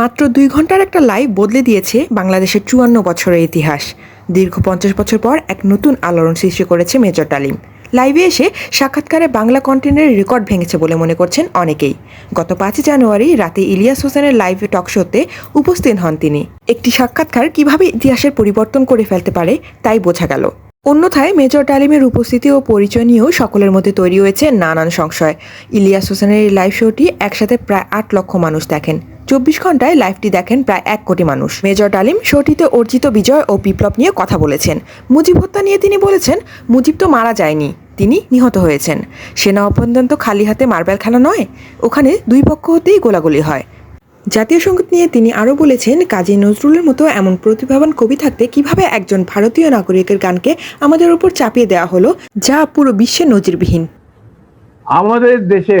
মাত্র দুই ঘণ্টার একটা লাইভ বদলে দিয়েছে বাংলাদেশের চুয়ান্ন বছরের ইতিহাস। দীর্ঘ পঞ্চাশ বছর পর এক নতুন আলোড়ন সৃষ্টি করেছে মেজর ডালিম। লাইভে এসে সাক্ষাৎকারে বাংলা কন্টেন্টের রেকর্ড ভেঙেছে বলে মনে করছেন অনেকেই। গত পাঁচই জানুয়ারি রাতে ইলিয়াস হোসেনের লাইভ টক শোতে উপস্থিত হন তিনি। একটি সাক্ষাৎকার কীভাবে ইতিহাসের পরিবর্তন করে ফেলতে পারে তাই বোঝা গেল। অন্যথায় মেজর ডালিমের উপস্থিতি ও পরিচয় নিয়েও সকলের মধ্যে তৈরি হয়েছে নানান সংশয়। ইলিয়াস হোসেনের এই লাইভ শোটি একসাথে প্রায় আট লক্ষ মানুষ দেখেন। চব্বিশ ঘন্টায় লাইভটি দেখেন প্রায় এক কোটি মানুষ। মেজর ডালিম শোটিতে অর্জিত বিজয় ও বিপ্লব নিয়ে কথা বলেছেন। মুজিব হত্যা নিয়ে তিনি বলেছেন, মুজিব তো মারা যায়নি, তিনি নিহত হয়েছেন। সেনা অভ্যন্তর তো খালি হাতে মার্বেল খেলা নয়, ওখানে দুই পক্ষ হতেই গোলাগুলি হয়। জাতীয় সংগীত নিয়ে তিনি আরও বলেছেন, কাজী নজরুলের মতো এমন প্রতিভাবান কবি থাকতে কীভাবে একজন ভারতীয় নাগরিকের গানকে আমাদের উপর চাপিয়ে দেওয়া হলো, যা পুরো বিশ্বে নজিরবিহীন। আমাদের দেশে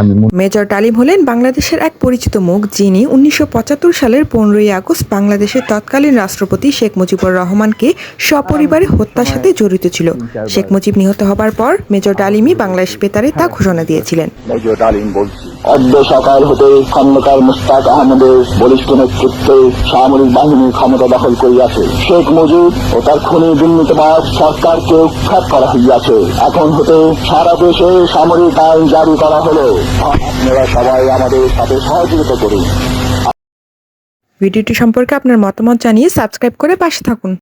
আমি মেজর ডালিম হলেন বাংলাদেশের এক পরিচিত মুখ যিনি উনিশশো পঁচাত্তর সালের পনেরোই আগস্ট বাংলাদেশের তৎকালীন রাষ্ট্রপতি শেখ মুজিবুর রহমানকে সপরিবারে হত্যার সাথে জড়িত ছিল। শেখ মুজিব নিহত হবার পর মেজর ডালিমই বাংলাদেশ বেতারে তা ঘোষণা দিয়েছিলেন। মেজর ডালিম বলছি অদ্য সকাল হতে খন্দকার মুস্তাক আহমদের বলিষ্ঠ নেতৃত্বে সামরিক বাহিনী ক্ষমতা দখল করিয়াছে। শেখ মুজিব ও তার খুনি দুর্নীতিবাদ সরকারকে উৎখাত করা হইয়াছে। এখন হতে সারা দেশে সামরিক আইন জারি করা হলো। আপনারা সবাই আমাদের সাথে সহযোগিতা করুন। ভিডিওটি সম্পর্কে আপনার মতামত জানিয়ে সাবস্ক্রাইব করে পাশে থাকুন।